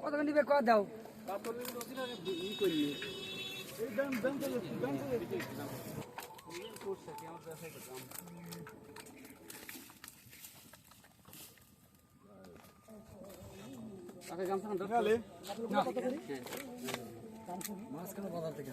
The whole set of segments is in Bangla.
কত নেবে কয় দাও মাঝখানে বাজার থেকে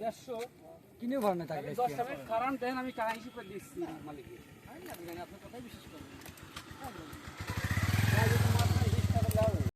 দেড়শো কিনে ভর না থাকে দশ টাকা কারণ দেন আমি কারা হিসেবে দিচ্ছি মালিক আপনার কথাই বিশ্বাস